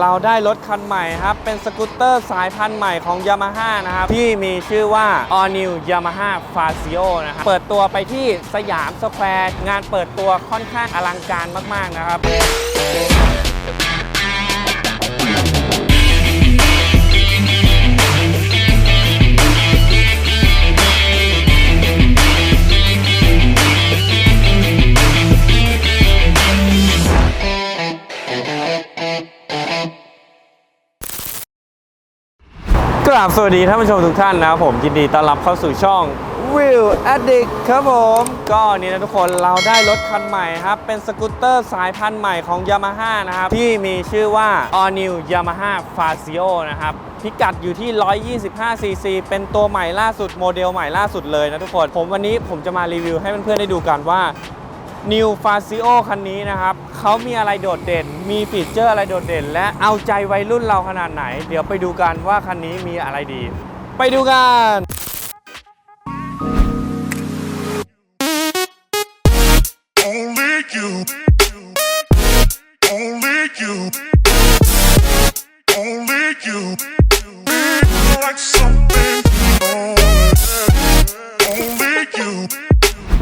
เราได้รถคันใหม่ครับ เป็นสกูตเตอร์สายพันธุ์ใหม่ของ Yamaha นะครับ ที่มีชื่อว่า All New Yamaha Fazio นะครับ เปิดตัวไปที่สยามสแควร์ งานเปิดตัวค่อนข้างอลังการมาก ๆ นะครับ กราบสวัสดีท่านผู้ชมทุกท่านนะครับผมยินดีต้อนรับเข้าสู่ช่อง Will Addict ครับผม ก็นี่นะทุกคนเราได้รถคันใหม่ครับ เป็นสกูตเตอร์สายพันธุ์ใหม่ของ Yamaha นะครับ ที่มีชื่อว่า All New Yamaha Fazio นะครับพิกัดอยู่ที่ 125cc เป็นตัวใหม่ล่าสุดโมเดลใหม่ล่าสุดเลยนะทุกคน ผมวันนี้ผมจะมารีวิวให้เพื่อนๆได้ดูกันว่า New Fazio คันนี้นะครับเขามีอะไรโดดเด่น มีฟีเจอร์อะไรโดดเด่น และเอาใจวัยรุ่นเราขนาดไหน เดี๋ยวไปดูกันว่าคันนี้มีอะไรดี ไปดูกัน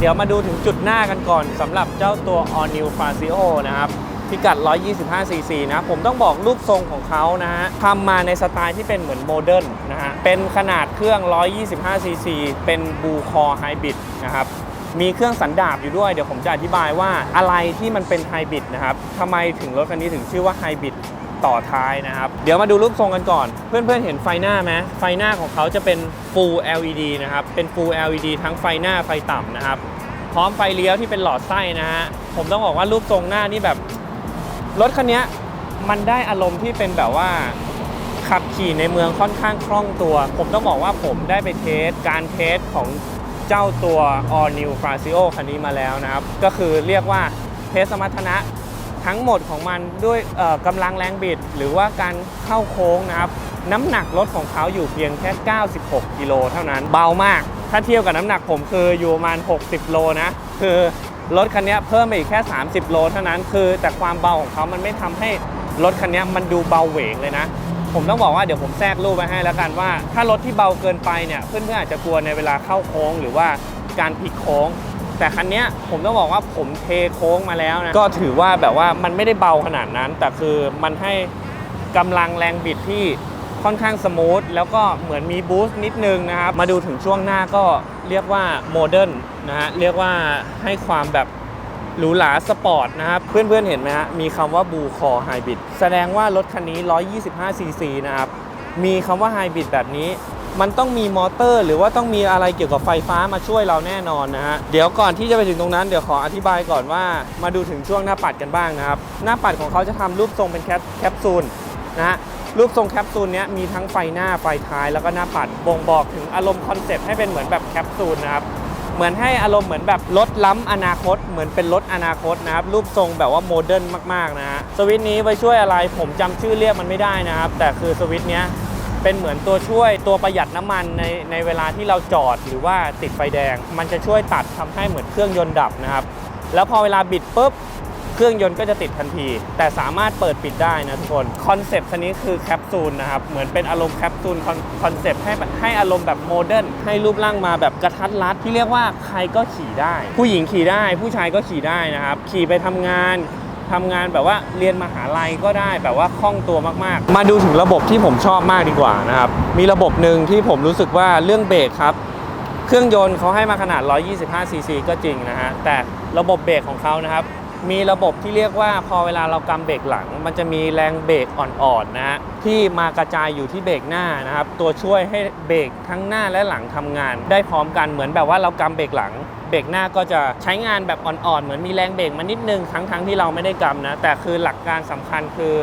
เดี๋ยวมาดูถึงจุดหน้ากันก่อนสำหรับเจ้าตัว All New Fazio นะครับพิกัด 125cc นะผมต้องบอกรูปทรงของเขานะฮะทำมาในสไตล์ที่เป็นเหมือนโมเดิร์นนะฮะเป็นขนาดเครื่อง 125cc เป็นบูคอไฮบริดนะครับมีเครื่องสันดาปอยู่ด้วย เดี๋ยวผมจะอธิบายว่าอะไรที่มันเป็นไฮบริดนะครับทำไมถึงรถคันนี้ถึงชื่อว่าไฮบริด ต่อท้ายนะครับ เดี๋ยวมาดูรูปทรงกันก่อน เพื่อนๆเห็นไฟหน้าไหมไฟหน้าของเขาจะเป็น Full LED นะครับ เป็น Full LED ทั้งไฟหน้าไฟต่ำนะครับ พร้อมไฟเลี้ยวที่เป็นหลอดไส้นะฮะ ผมต้องบอกว่ารูปทรงหน้านี่แบบ รถคันนี้มันได้อารมณ์ที่เป็นแบบว่าขับขี่ในเมืองค่อนข้างคล่องตัว ผมต้องบอกว่าผมได้ไปเทสการเทสของเจ้าตัว All New Fazio คันนี้มาแล้วนะครับ ก็คือเรียกว่าเทสสมรรถนะ ทั้งหมดของมันด้วยกำลังแรงบิด หรือว่าการเข้าโค้งนะครับน้ำหนักรถของเขาอยู่เพียงแค่ 96 กิโลเท่านั้นเบามาก ถ้าเทียบกับน้ำหนักผมคืออยู่ประมาณ 60 โลนะ คือรถคันนี้เพิ่มไปอีกแค่ 30 โลเท่านั้น คือแต่ความเบาของเขามันไม่ทำให้รถคันนี้มันดูเบาเหวงเลยนะ ผมต้องบอกว่าเดี๋ยวผมแทรกรูปไว้ให้แล้วกันว่า ถ้ารถที่เบาเกินไปเนี่ยเพื่อนๆอาจจะกลัวในเวลาเข้าโค้ง หรือว่าการพลิกโค้ง แต่คันนี้ผมต้องบอกว่าผมเทโค้งมาแล้วนะ ก็ถือว่าแบบว่ามันไม่ได้เบาขนาดนั้น แต่คือมันให้กำลังแรงบิดที่ค่อนข้างสมูทแล้วก็เหมือนมีบูสต์นิดนึงนะครับ มาดูถึงช่วงหน้าก็เรียกว่าโมเดิร์นนะฮะ เรียกว่าให้ความแบบหรูหราสปอร์ตนะครับเพื่อนๆเห็นไหมฮะมีคำว่าบูคอไฮบริดแสดงว่ารถคันนี้ 125ซีซีนะครับ มีคำว่าไฮบริดแบบนี้ มันต้องมีมอเตอร์ หรือว่าต้องมีอะไรเกี่ยวกับไฟฟ้ามาช่วยเราแน่นอนนะฮะเดี๋ยวก่อนที่จะไปถึงตรงนั้นเดี๋ยวขออธิบายก่อนว่ามาดูถึงช่วงหน้าปัดกันบ้างนะครับ หน้าปัดของเขาจะทำรูปทรงเป็นแคปซูลนะฮะรูปทรงแคปซูลเนี้ยมีทั้งไฟหน้าไฟท้ายแล้วก็หน้าปัดบ่งบอกถึงอารมณ์คอนเซปต์ให้เป็นเหมือนแบบแคปซูลนะครับเหมือนให้อารมณ์เหมือนแบบรถล้ำอนาคต เหมือนเป็นรถอนาคตนะครับรูปทรงแบบว่าโมเดิร์นมากๆนะฮะสวิตช์นี้ไว้ช่วยอะไรผมจำชื่อเรียกมันไม่ได้นะครับ แต่คือสวิตช์เนี้ย เป็นเหมือนตัวช่วยตัวประหยัดน้ำมันในในเวลาที่เราจอดหรือว่าติดไฟแดง มันจะช่วยตัดทำให้เหมือนเครื่องยนต์ดับนะครับ แล้วพอเวลาบิดปุ๊บเครื่องยนต์ก็จะติดทันที แต่สามารถเปิดปิดได้นะทุกคนคอนเซปต์คันนี้คือแคปซูลนะครับ เหมือนเป็นอารมณ์แคปซูลคอนเซปต์ให้ให้อารมณ์แบบโมเดิร์นให้รูปร่างมาแบบกระทัดรัดที่เรียกว่าใครก็ขี่ได้ ผู้หญิงขี่ได้ ผู้ชายก็ขี่ได้นะครับ ขี่ไปทำงาน ทำงานแบบว่าเรียนมหาลัยก็ได้แบบว่าคล่องตัวมากๆ มาดูถึงระบบที่ผมชอบมากดีกว่านะครับ มีระบบหนึ่งที่ผมรู้สึกว่าเรื่องเบรกครับ เครื่องยนต์เขาให้มาขนาด 125 ซีซีก็จริงนะฮะ แต่ระบบเบรกของเขานะครับ มีระบบที่เรียกว่าพอเวลาเรากำเบรกหลัง มันจะมีแรงเบรกอ่อนๆนะฮะที่มากระจายอยู่ที่เบรกหน้านะครับ ตัวช่วยให้เบรกทั้งหน้าและหลังทำงาน ได้พร้อมกันเหมือนแบบว่าเรากำเบรกหลัง เบรกหน้าก็จะใช้งานแบบอ่อนๆ เหมือนมีแรงเบรกมานิดนึงทั้งๆที่เราไม่ได้กำนะ แต่คือหลักการสำคัญคือ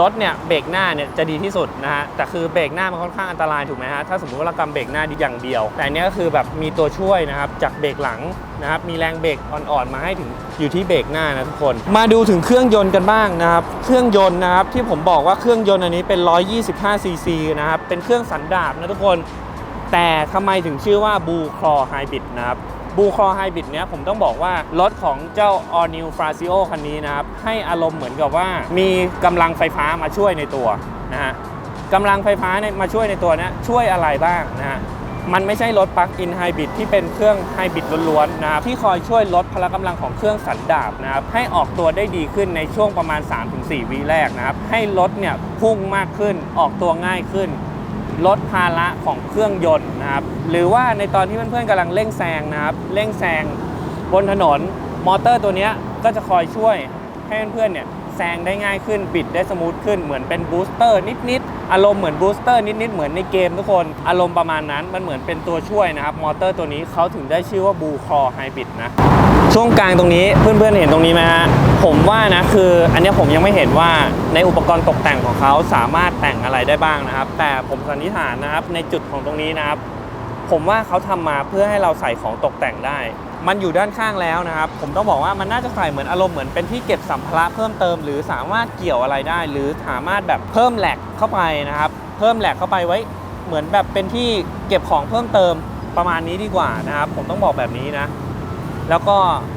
รถเนี่ยเบรกหน้าเนี่ยจะดีที่สุดนะฮะแต่คือเบรกหน้ามันค่อนข้างอันตรายถูกไหมฮะถ้าสมมติว่าเรากำเบรกหน้าดีอย่างเดียว แต่อันเนี้ยก็คือแบบมีตัวช่วยนะครับจากเบรกหลังนะครับมีแรงเบรกอ่อนๆมาให้ถึงอยู่ที่เบรกหน้านะทุกคน มาดูถึงเครื่องยนต์กันบ้างนะครับเครื่องยนต์นะครับที่ผมบอกว่าเครื่องยนต์อันนี้เป็น 125 ซีซีนะครับเป็นเครื่องสันดาปนะทุกคน แต่ทำไมถึงชื่อว่าบูคลอไฮบริดนะครับ บูคอไฮบริดเนี้ยผมต้องบอกว่า รถของเจ้า All New f a z i o คันนี้นะครับ ให้อารมณ์เหมือนกับว่ามีกำลังไฟฟ้ามาช่วยในตัวนะฮะกำลังไฟฟ้าเนี่ยมาช่วยในตัวนี้ช่วยอะไรบ้างนะฮะมันไม่ใช่รถปลั๊กอินไฮบริดที่เป็นเครื่องไฮบริดล้วนๆนะครับที่คอยช่วยลดพละกำลังของเครื่องสันดาปนะครับให้ออกตัวได้ดีขึ้นในช่วงประมาณ 3-4 วิแรกนะครับให้รถเนี่ยพุ่งมากขึ้นออกตัวง่ายขึ้น ลดภาระของเครื่องยนต์นะครับ หรือว่าในตอนที่เพื่อนๆกำลังเร่งแซงนะครับ เร่งแซงบนถนนมอเตอร์ตัวนี้ก็จะคอยช่วยให้เพื่อนๆเนี่ย แซงได้ง่ายขึ้นบิดได้สมูทขึ้นเหมือนเป็นบูสเตอร์นิดๆอารมณ์เหมือนบูสเตอร์นิดๆเหมือนในเกมทุกคนอารมณ์ประมาณนั้นมันเหมือนเป็นตัวช่วยนะครับมอเตอร์ตัวนี้เขาถึงได้ชื่อว่าบูคอไฮบริดนะช่วงกลางตรงนี้เพื่อนๆเห็นตรงนี้ไหมฮะผมว่านะคืออันนี้ผมยังไม่เห็นว่าในอุปกรณ์ตกแต่งของเขาสามารถแต่งอะไรได้บ้างนะครับ แต่ผมสันนิษฐานนะครับในจุดของตรงนี้นะครับ ผมว่าเขาทำมาเพื่อให้เราใส่ของตกแต่งได้ มันอยู่ด้านข้างแล้วนะครับ ผมต้องบอกว่ามันน่าจะใส่เหมือนอารมณ์เหมือนเป็นที่เก็บสัมภาระเพิ่มเติม หรือสามารถเกี่ยวอะไรได้ หรือสามารถแบบเพิ่มแหลกเข้าไปนะครับ เพิ่มแหลกเข้าไปไว้ เหมือนแบบเป็นที่เก็บของเพิ่มเติมประมาณนี้ดีกว่านะครับ ผมต้องบอกแบบนี้นะ แล้วก็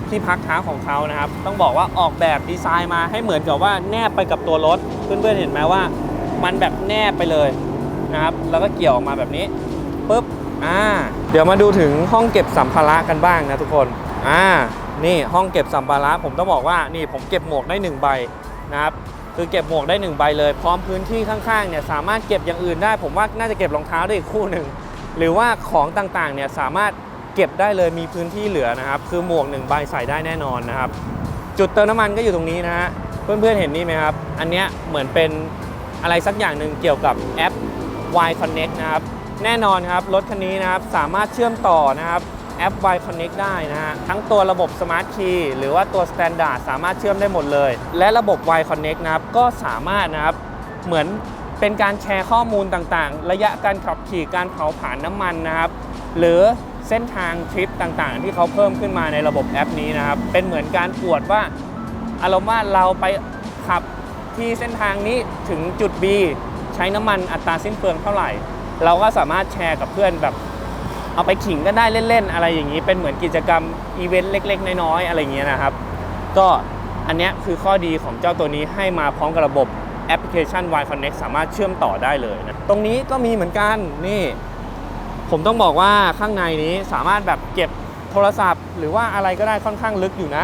ที่พักเท้าของเขานะครับ ต้องบอกว่าออกแบบดีไซน์มาให้เหมือนกับว่าแนบไปกับตัวรถเพื่อนๆเห็นไหมว่า มันแบบแนบไปเลยนะครับ แล้วก็เกี่ยวออกมาแบบนี้ อ่าเดี๋ยวมาดูถึงห้องเก็บสัมภาระกันบ้างนะทุกคนอ่านี่ห้องเก็บสัมภาระผมต้องบอกว่านี่ผมเก็บหมวกได้หนึ่งใบนะครับคือเก็บหมวกได้หนึ่งใบเลย พร้อมพื้นที่ข้างๆเนี่ยสามารถเก็บอย่างอื่นได้ ผมว่าน่าจะเก็บรองเท้าได้อีกคู่หนึ่งหรือว่าของต่างๆเนี่ยสามารถเก็บได้เลยมีพื้นที่เหลือนะครับ คือหมวกหนึ่งใบใส่ได้แน่นอนนะครับ จุดเติมน้ำมันก็อยู่ตรงนี้นะฮะเพื่อนๆเห็นนี่ไหมครับ อันเนี้ยเหมือนเป็นอะไรสักอย่างหนึ่งเกี่ยวกับแอป Y Connect นะครับ แน่นอนครับ รถคันนี้นะครับ สามารถเชื่อมต่อนะครับแอป Y Connect ได้นะฮะ ทั้งตัวระบบ Smart Key หรือว่าตัว Standard สามารถเชื่อมได้หมดเลย และระบบ Y Connect นะครับ ก็สามารถนะครับ เหมือนเป็นการแชร์ข้อมูลต่างๆ ระยะการขับขี่การเผาผลาญน้ำมันนะครับ หรือเส้นทางทริปต่างๆ ที่เขาเพิ่มขึ้นมาในระบบแอปนี้นะครับ เป็นเหมือนการตรวจว่าอารมณ์ว่าเราไปขับที่เส้นทางนี้ถึงจุด B ใช้น้ำมันอัตราสิ้นเปลืองเท่าไหร่ เราก็สามารถแชร์กับเพื่อนแบบ เอาไปขิงกันได้เล่นๆ อะไรอย่างนี้ เป็นเหมือนกิจกรรมอีเวนต์เล็ก ๆ น้อยๆ อะไรอย่างเงี้ยนะครับ ก็อันนี้คือข้อดีของเจ้าตัวนี้ให้มาพร้อมกับระบบแอปพลิเคชัน Y Connect สามารถเชื่อมต่อได้เลยนะ ตรงนี้ก็มีเหมือนกันนี่ ผมต้องบอกว่าข้างในนี้สามารถแบบเก็บโทรศัพท์ หรือว่าอะไรก็ได้ค่อนข้างลึกอยู่นะ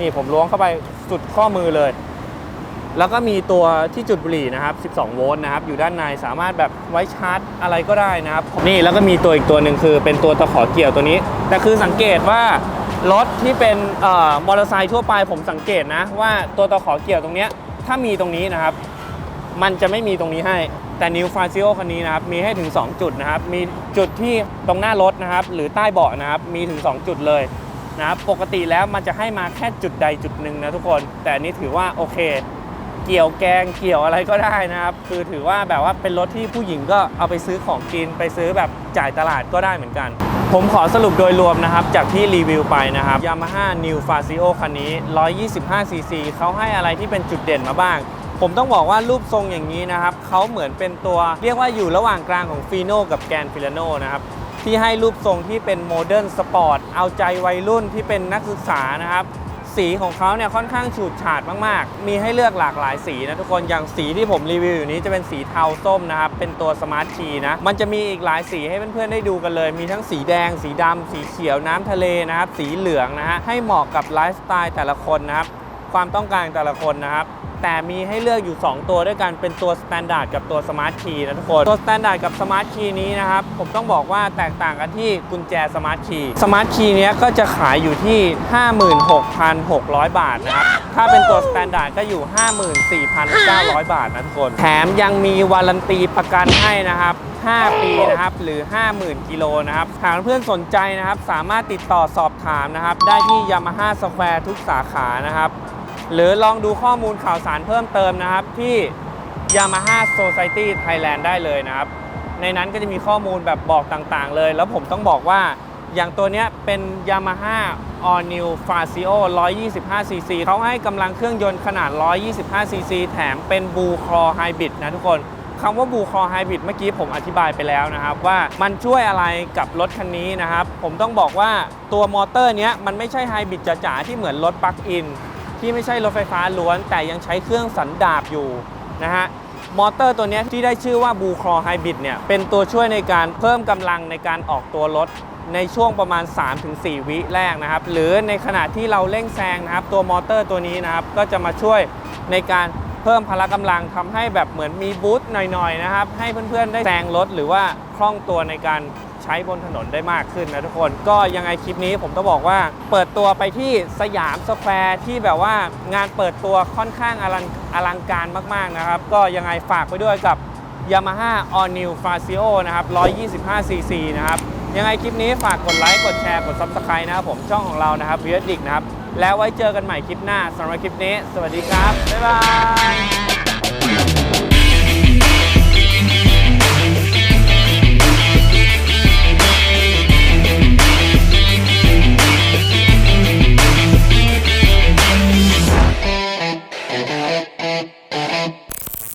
นี่ผมล้วงเข้าไปสุดข้อมือเลย แล้วก็มีตัวที่จุดบุหรี่นะครับ 12 โวลต์นะครับ อยู่ด้านในสามารถแบบไว้ชาร์จอะไรก็ได้นะครับ นี่แล้วก็มีตัวอีกตัวหนึ่งคือเป็นตัวตะขอเกี่ยวตัวนี้ แต่คือสังเกตว่ารถที่เป็นมอเตอร์ไซค์ทั่วไปผมสังเกตนะ ว่าตัวตะขอเกี่ยวตรงนี้ถ้ามีตรงนี้นะครับ มันจะไม่มีตรงนี้ให้แต่ New f a z i o คันนี้นะครับ มีให้ถึง 2 จุดนะครับ มีจุดที่ตรงหน้ารถนะครับ หรือใต้เบาะนะครับ มีถึง 2 จุดเลยนะครับ ปกติแล้วมันจะให้มาแค่จุดใดจุดหนึ่งนะทุกคน แต่อันนี้ถือว่าโอเค เกี่ยวแกงเกี่ยวอะไรก็ได้นะครับ คือถือว่าแบบว่าเป็นรถที่ผู้หญิงก็เอาไปซื้อของกินไปซื้อแบบจ่ายตลาดก็ได้เหมือนกัน ผมขอสรุปโดยรวมนะครับ จากที่รีวิวไปนะครับ Yamaha New f a z i o คันนี้ 125cc เขาให้อะไรที่เป็นจุดเด่นมาบ้าง ผมต้องบอกว่ารูปทรงอย่างนี้นะครับเขาเหมือนเป็นตัวเรียกว่าอยู่ระหว่างกลางของฟีโนกับแกนฟิลาโนนะครับที่ให้รูปทรงที่เป็นโมเดิร์นสปอร์ตเอาใจวัยรุ่นที่เป็นนักศึกษานะครับ สีของเขาเนี่ยค่อนข้างฉูดฉาดมากๆ มีให้เลือกหลากหลายสีนะทุกคน อย่างสีที่ผมรีวิวอยู่นี้จะเป็นสีเทาส้มนะครับ เป็นตัวสมาร์ทคีนะ มันจะมีอีกหลายสีให้เพื่อนๆได้ดูกันเลย มีทั้งสีแดง สีดำสีเขียวน้ำทะเลนะครับ สีเหลืองนะฮะ ให้เหมาะกับไลฟ์สไตล์แต่ละคนนะครับ ความต้องการแต่ละคนนะครับ แต่มีให้เลือกอยู่ 2 ตัวด้วยกันเป็นตัว Standard กับตัว Smart Key นะทุกคน ตัว Standard กับ Smart Key นี้นะครับ ผมต้องบอกว่าแตกต่างกันที่กุญแจ Smart Key Smart Key เนี้ยก็จะขายอยู่ที่ 56,600 บาทนะครับ ถ้าเป็นตัว Standard ก็อยู่ 54,900 บาทนะทุกคน แถมยังมีวารันตีประกันให้นะครับ5 ปีนะครับหรือ 50,000 กิโลนะครับหากเพื่อนสนใจนะครับ สามารถติดต่อสอบถามนะครับ ได้ที่ Yamaha Square ทุกสาขานะครับ หรือลองดูข้อมูลข่าวสารเพิ่มเติมนะครับ ที่ Yamaha Society Thailand ได้เลยนะครับ ในนั้นก็จะมีข้อมูลแบบบอกต่างๆ เลย แล้วผมต้องบอกว่าอย่างตัวเนี้ยเป็น Yamaha All New f a z i o 125cc เขาให้กำลังเครื่องยนต์ขนาด 125cc แถมเป็น Blue Core Hybrid นะทุกคนคำว่าบูคอไฮบริดเมื่อกี้ผมอธิบายไปแล้วนะครับ ว่ามันช่วยอะไรกับรถคันนี้นะครับ ผมต้องบอกว่าตัวมอเตอร์เนี้ยมันไม่ใช่ไฮบริดจ๋าๆที่เหมือนรถปลั๊กอิน ที่ไม่ใช่รถไฟฟ้าล้วน แต่ยังใช้เครื่องสันดาบอยู่นะฮะมอเตอร์ตัวนี้ที่ได้ชื่อว่าบูคอไฮบริดเนี่ยเป็นตัวช่วยในการเพิ่มกำลังในการออกตัวรถในช่วงประมาณ 3-4 วิแรกนะครับ หรือในขณะที่เราเร่งแซงนะครับ ตัวมอเตอร์ตัวนี้นะครับ ก็จะมาช่วยในการเพิ่มพละกำลังทำให้แบบเหมือนมีบูสต์หน่อยๆนะครับ ให้เพื่อนๆได้แซงรถหรือว่าคล่องตัวในการ ใช้บนถนนได้มากขึ้นนะทุกคน ก็ยังไงคลิปนี้ผมต้องบอกว่า เปิดตัวไปที่สยามสแควร์ที่แบบว่างานเปิดตัวค่อนข้างอลังอลังการมากๆนะครับ ก็ยังไงฝากไปด้วยกับ Yamaha All New Fazio นะครับ 125cc นะครับ ยังไงคลิปนี้ฝากกดไลค์ กดแชร์ กด Subscribe นะครับผมช่องของเรานะครับ v ิ d ดิกนะครับ แล้วไว้เจอกันใหม่คลิปหน้าสำหรับคลิปนี้ สวัสดีครับ บ๊ายบาย